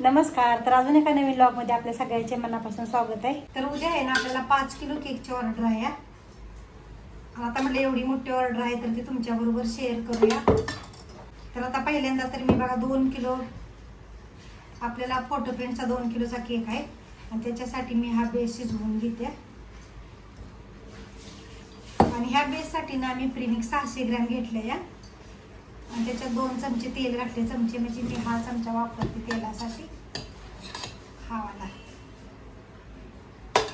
नमस्कार. तर अजून एका नवीन ब्लॉगमध्ये आपल्या सगळ्यांचे मनापासून स्वागत आहे. तर उद्या आहे ना आपल्याला पाच किलो केकची ऑर्डर आहे. आता म्हटलं एवढी मोठी ऑर्डर आहे तर ती तुमच्या बरोबर शेअर करूया. तर आता पहिल्यांदा तर मी बघा दोन किलो आपल्याला फोटो प्रिंटचा दोन किलोचा केक आहे. आणि त्याच्यासाठी मी हा बेस शिजवून घेते. आणि ह्या बेससाठी ना मी प्रिमिक सहाशे ग्रॅम घेतल्या या आणि त्याच्यात दोन चमचे तेल घातले. चमचे म्हणजे मी हा चमचा वापरते तेलासाठी. हा वाला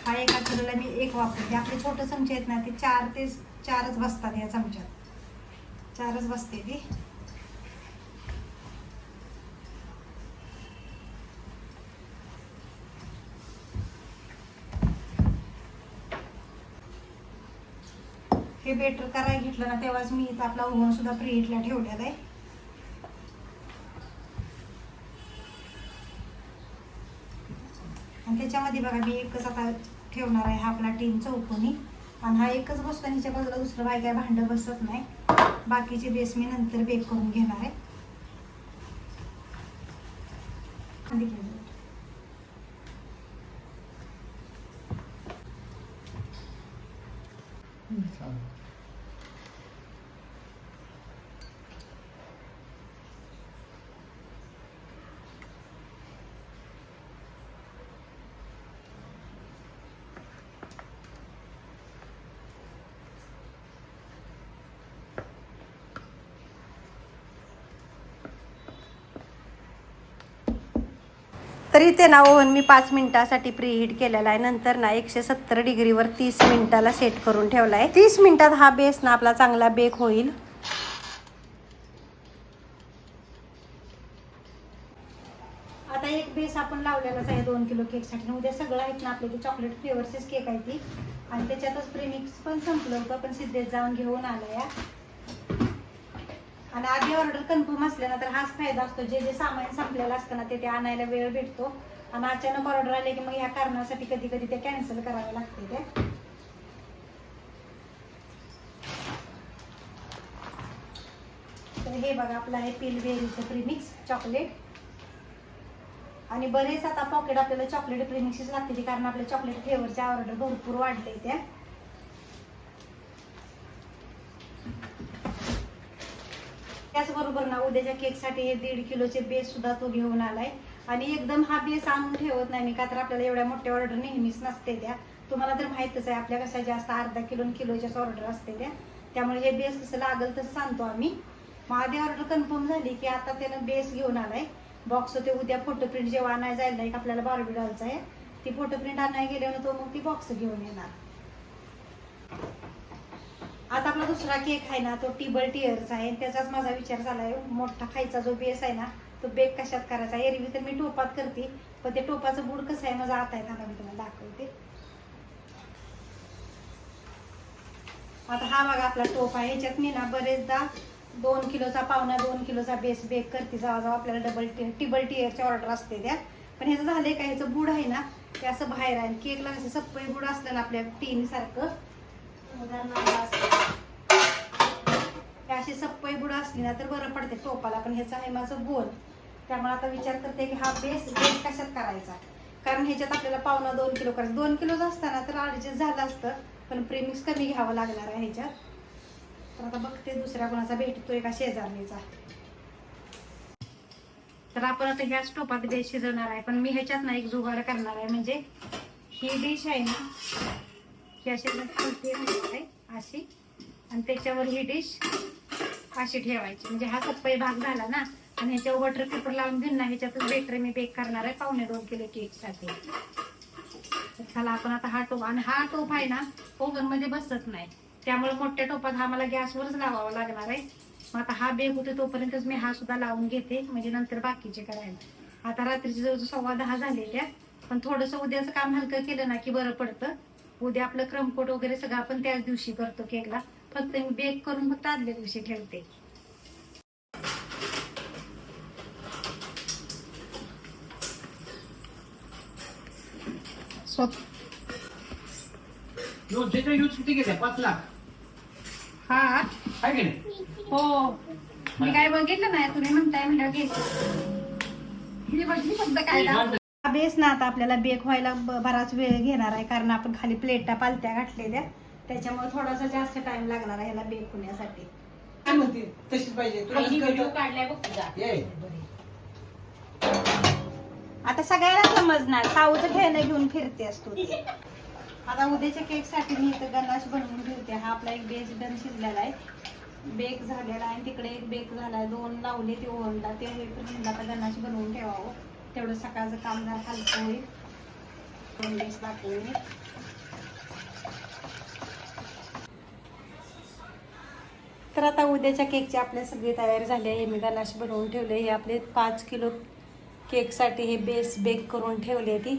हा एका किलोला मी एक वापरते. आपले छोटे चमचे आहेत ना ते चार ते चारच बसतात या चमच्यात. चारच बसते ती. हे बेटर करायला घेतलं ना तेव्हाच मी इथं आपला ओव्हन सुद्धा प्रीहीटला ठेवलेला आहे. आणि त्याच्यामध्ये बघा मी एकच आता ठेवणार आहे हा आपला टीन चौकोनी. आणि हा एकच बसतो आणि बाजूला दुसरं बाय काय भांडं बसत नाही. बाकीचे बेस मी नंतर बेक करून घेणार आहे. आणि तर इथे ना ओव्हन मी पाच मिनिटासाठी प्रीहीट केलेला आहे. नंतर ना एकशे सत्तर डिग्रीवर तीस मिनिटाला सेट करून ठेवला आहे. तीस मिनिटात हा बेस ना आपला चांगला बेक होईल. आता एक बेस आपण लावलेलाच आहे दोन किलो केकसाठी. उद्या सगळं आहेत ना आपले ते चॉकलेट फ्लेवरचेच केक आहे ती. आणि त्याच्यातच प्रेमिक्स पण संपलं होतं पण सिद्धेत जाऊन घेऊन आलं या आणि आधी ऑर्डर कन्फर्म असल्या तर हाच फायदा असतो. जे जे सामान संपलेलं असतं ना ते ते आणायला वेळ भेटतो. आणि अचानक ऑर्डर आले की मग ह्या कारणासाठी कधी कधी ते कॅन्सल करावे लागते ते. तर हे बघा आपलं आहे पिलबेरीचं प्रीमिक्स चॉकलेट आणि बरेच आता पॉकेट आपल्याला चॉकलेट प्रीमिक्सच लागते कारण आपल्या चॉकलेट फ्लेवरच्या ऑर्डर भरपूर वाढले त्या. त्याचबरोबर ना उद्याच्या केकसाठी हे दीड किलोचे बेस सुद्धा तो घेऊन आलाय. आणि एकदम हा बेस आणून ठेवत नाही मी का तर आपल्याला एवढ्या मोठ्या ऑर्डर नेहमीच नसते त्या. तुम्हाला तर माहितच आहे आपल्या कशा जास्त अर्धा किलो किलोच्याच ऑर्डर असते त्या. त्यामुळे हे बेस कसं लागल तसं सांगतो आम्ही. मग आधी ऑर्डर कन्फर्म झाली की आता त्यानं बेस घेऊन आलाय. बॉक्स ते उद्या फोटो प्रिंट जेव्हा आणायला जायला एक आपल्याला बारबी डॉलचा आहे. ती फोटो प्रिंट आणायला गेल्यावर तो मग ती बॉक्स घेऊन येणार. आता आपला दुसरा केक आहे ना तो टिबल टिअरचा आहे. त्याचाच माझा विचार झाला आहे मोठा खायचा जो बेस आहे ना तो बेक कशात करायचा? एरवी तर मी टोपात करते पण ते टोपाचं बूड कसं आहे माझा आता आहे थांबा मी तुम्हाला दाखवते. आता हा बघा आपला टोप आहे. ह्याच्यात मी ना बरेचदा दोन किलोचा पावणा दोन किलोचा बेस बेक करते. जेव्हा जेव्हा आपल्याला डबल टी टिबल टिअरच्या ऑर्डर असते त्या पण ह्याचं झालं आहे का ह्याचं बूड आहे ना ते असं बाहेर आहे. केकला कसं सप्पे बूड असलं ना आपल्या टीनसारखं उदाहरणार्थ अशी सप्पई बुड असली ना तर बरं पडते टोपाला पण ह्याचा आहे माझं गोल त्यामुळे आता विचार करते की हा बेस बेस कशात करायचा? कारण ह्याच्यात आपल्याला पावणा दोन किलो करायचं. दोन किलोच असताना तर ॲडजस्ट झालं असतं पण प्रेमिक्स कमी घ्यावं लागणार आहे ह्याच्यात. तर आता बघते दुसऱ्या कोणाचा भेटतोय का शेजारणीचा. तर आपण आता ह्याच टोपात बेस शिजवणार आहे पण मी ह्याच्यात ना एक जुगाड करणार आहे. म्हणजे ही डिश आहे ना ही अशी आहे अशी. आणि त्याच्यावर ही डिश अशी ठेवायची. म्हणजे हा सप्पई भाग झाला ना आणि ह्याच्यावर वॉटर पेपर लावून घेऊन ना ह्याच्यातच बेटर मी बेक करणार आहे. पावणे दोन किलो केकसाठी चला आपण आता हा टोप आणि हा टोप आहे ना ओव्हनमध्ये बसत नाही. त्यामुळे मोठ्या टोपात हा मला गॅसवरच लावावा लागणार आहे. मग आता हा बेक होते तोपर्यंतच मी हा सुद्धा लावून घेते. म्हणजे नंतर बाकीचे करायला. आता रात्रीचे जवळजवळ सव्वा दहा झालेल्या पण थोडंसं उद्याचं काम हलकं केलं ना की बरं पडतं. उद्या आपलं क्रमकोट वगैरे सगळं आपण त्याच दिवशी करतो केकला फक्त मी बेक करून फक्त आदल्या दिवशी ठेवते. स्वत योजनेचा यूज किती घेते पाच लाख. हा. आहे की नाही? हो. मी काय बघितलं नाही तुम्ही म्हणताय म्हणलं घे. मी बघली फक्त काय दाखवलं. हा बेस ना आता आपल्याला बेक व्हायला ब- बराच वेळ घेणार आहे कारण आपण खाली प्लेटा पालत्या घातलेल्या. त्याच्यामुळे थोडासा जास्त टाइम लागणार आहे याला बेक होण्यासाठी काय म्हणते? तशीच पाहिजे. तुला कसं कळलं? काढलाय बघ तुझा. ये. आता सगळ्याला समजणार. साऊचं खेळणं घेऊन फिरते असतो ती. आता उद्याच्या केकसाठी मी इथं गणाश बनवून ठेवते. हा आपला एक बेस डन शिजलेला आहे. बेक झालेला आहे. आणि तिकडे एक बेक झालाय. दोन लावले ते ओरडला ते होईपर्यंत आता गणाश बनवून ठेवावं. तेवढं सकाळचं काम जरा हलकं होईल. दोन बेस दाखवून. मी. तर आता उद्याच्या केकची आपल्या सगळी तयारी झाली आहे. मी गणाश बनवून ठेवले हे आपले पाच किलो केकसाठी हे बेस बेक करून ठेवले ती.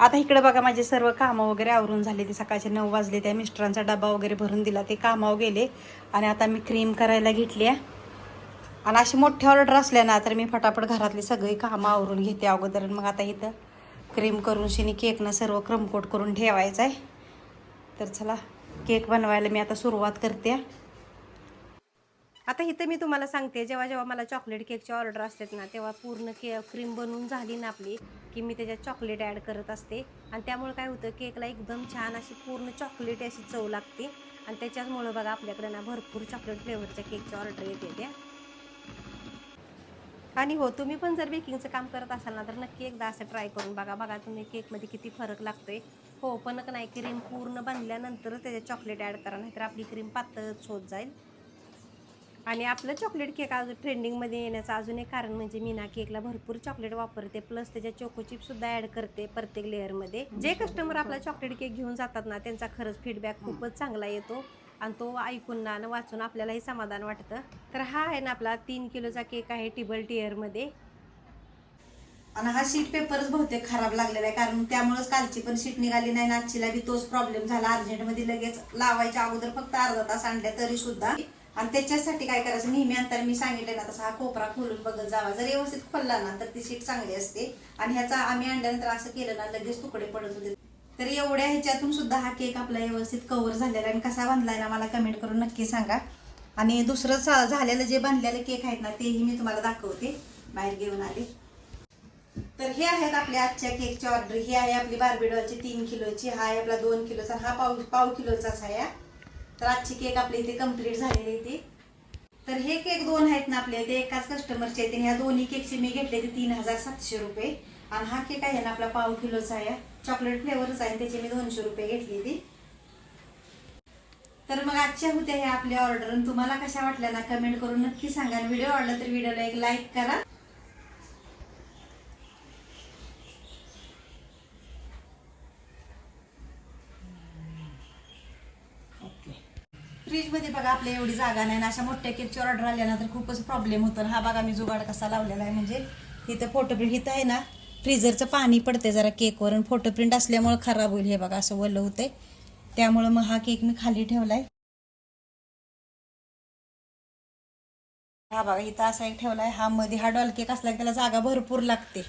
आता इकडे बघा माझे सर्व कामं वगैरे आवरून झाले. ते सकाळचे नऊ वाजले त्या मिस्टरांचा डबा वगैरे भरून दिला. ते कामावर गेले आणि आता मी क्रीम करायला घेतली आहे. आणि अशी मोठी ऑर्डर असल्या ना तर मी फटाफट घरातली सगळी कामं आवरून घेते अगोदर. मग आता इथं क्रीम करून शिनी केकनं सर्व क्रमकोट करून ठेवायचं आहे. तर चला केक बनवायला मी आता सुरुवात करते. आता इथं मी तुम्हाला सांगते जेव्हा जेव्हा मला चॉकलेट केकची ऑर्डर असतात ना तेव्हा पूर्ण के क्रीम बनवून झाली ना आपली की मी त्याच्यात चॉकलेट ॲड करत असते. आणि त्यामुळे काय होतं केकला एकदम छान अशी पूर्ण चॉकलेट अशी चव लागते. आणि त्याच्याचमुळं बघा आपल्याकडे ना भरपूर चॉकलेट फ्लेवरच्या केकची ऑर्डर येते त्या आणि हो तुम्ही पण जर बेकिंगचं काम करत असाल ना तर नक्की एकदा असं ट्राय करून बघा. बघा तुम्ही केकमध्ये किती फरक लागतोय. हो पण नाही क्रीम पूर्ण बनल्यानंतर त्याच्यात चॉकलेट ॲड करा नाहीतर आपली क्रीम पातळच होत जाईल. आणि आपलं चॉकलेट केक अजून ट्रेंडिंगमध्ये येण्याचं अजून एक कारण म्हणजे मी ना केकला भरपूर चॉकलेट वापरते प्लस त्याच्यात चोको चिप सुद्धा ॲड करते प्रत्येक लेअरमध्ये जे कस्टमर आपला चॉकलेट केक घेऊन जातात ना त्यांचा खरंच फीडबॅक खूपच चांगला येतो. आणि तो ऐकून ना आणि वाचून आपल्यालाही समाधान वाटतं. तर हा आहे ना आपला तीन किलोचा केक आहे टिबल टिअरमध्ये आणि हा शीट पेपरच बहुतेक खराब लागलेला आहे कारण त्यामुळेच कालची पण शीट निघाली नाही नाचीला बी तोच प्रॉब्लेम झाला. अर्जंटमध्ये लगेच लावायच्या अगोदर फक्त अर्धा तास आणल्या तरी सुद्धा. आणि त्याच्यासाठी काय करायचं? नेहमी अंतर मी सांगितलं ना तसा हा कोपरा खोलून बघत जावा. जर व्यवस्थित खोलला ना तर ती शीट चांगली असते. आणि ह्याचा आम्ही आणल्यानंतर असं केलं ना लगेच तुकडे पडत होते. तर एवढ्या ह्याच्यातून सुद्धा हा केक आपला व्यवस्थित कव्हर झालेला आहे. आणि कसा बांधलाय ना मला कमेंट करून नक्की सांगा. आणि दुसरं सा- झालेलं जे बांधलेलं केक आहेत ना तेही मी तुम्हाला दाखवते. बाहेर घेऊन आले. तर हे आहेत आपल्या आजच्या केकची ऑर्डर ही आहे आपली बार्बीडॉलची तीन किलोची हा आहे आपला दोन किलोचा हा पाव पाव किलोचाच आहे तर आजची केक आपली इथे कंप्लीट झालेली ती. तर हे केक दोन आहेत ना आपले ते एकाच कस्टमरचे आहेत ह्या दोन्ही केकचे मी घेतले ते तीन हजार सातशे रुपये. आणि हा केक आहे ना आपला पाव किलोचा आहे. चॉकलेट फ्लेवरच आहे त्याचे मी दोनशे रुपये घेतली ती. तर मग आजच्या होत्या ह्या आपल्या ऑर्डर आणि तुम्हाला कशा वाटल्या ना कमेंट करून नक्की सांगा. व्हिडिओ आवडला तर व्हिडिओला एक लाईक करा. मध्ये बघा आपल्या एवढी जागा नाही ना अशा मोठ्या केकची ऑर्डर आल्या ना तर खूपच प्रॉब्लेम होतो. हा बघा मी जुगाड कसा लावलेला आहे म्हणजे इथं फोटो प्रिंट इथं आहे ना फ्रीजरचं पाणी पडते जरा केकवर आणि फोटो प्रिंट असल्यामुळे खराब होईल हे बघा असं वल्ल होतंय. त्यामुळं मग हा केक मी खाली ठेवलाय. हा बघा इथं असा एक ठेवलाय हा मध्ये हा डॉल केक असला की त्याला जागा भरपूर लागते.